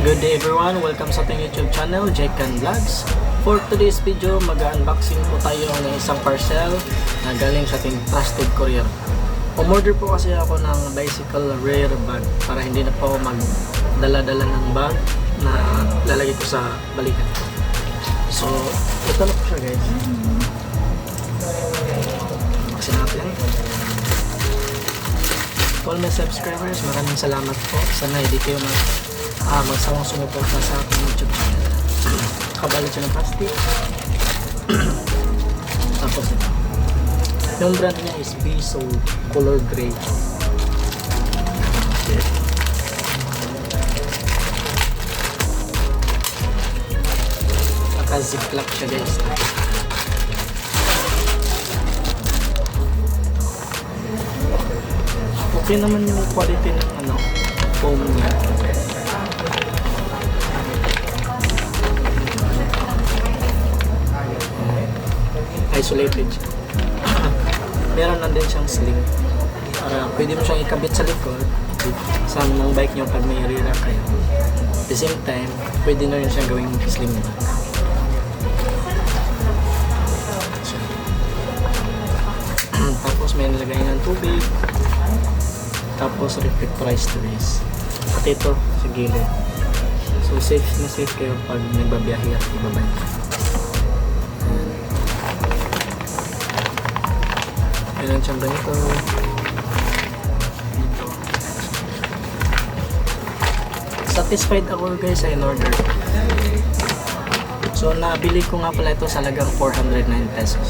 Good day everyone, welcome sa ating YouTube channel, Jekan Vlogs. For today's video, mag-unboxing po tayo ng isang parcel na galing sa ating trusted courier. Umorder po kasi ako ng bicycle rear bag para hindi na po magdala-dala ng bag na lalagay ko sa balikan ko. So, ito na po siya guys. All my subscribers, maraming salamat po. Sana hindi kayo mag, ah, magsawang sumuporta sa aking YouTube channel. Kabalit siya ng plastic. Tapos ito. Yung brand niya is Biso Color Gray. Naka-ziplock siya guys. Okay naman yung quality ng ano, foam niya. Isolated siya. Meron lang din siyang sling. Para pwede mo siyang ikabit sa likod sa ng bike niyo pag may rira kayo. At the same time, pwede na rin siyang gawing sling bag. Tapos may nilagay ng tubig. Tapos reflectorized trays. At ito sa gilid. So safe na safe kayo pag nagbabiyahe at ibabay. Meron siyang ganito. Dito. Satisfied ako guys sa in-order. So nabili ko nga pala ito sa lagang 409 pesos.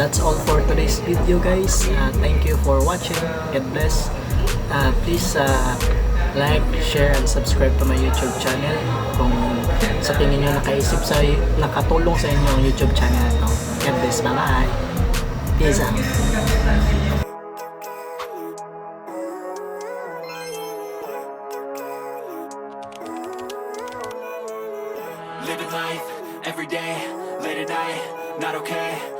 That's all for today's video guys. Uh, thank you for watching. God bless. Uh, please uh, like, share, and subscribe to my YouTube channel kung sa tingin nyo nakaisip sa nakatulong sa inyo ang YouTube channel na to. God bless. Bye-bye. Peace out. Living life every day, late at night, not okay.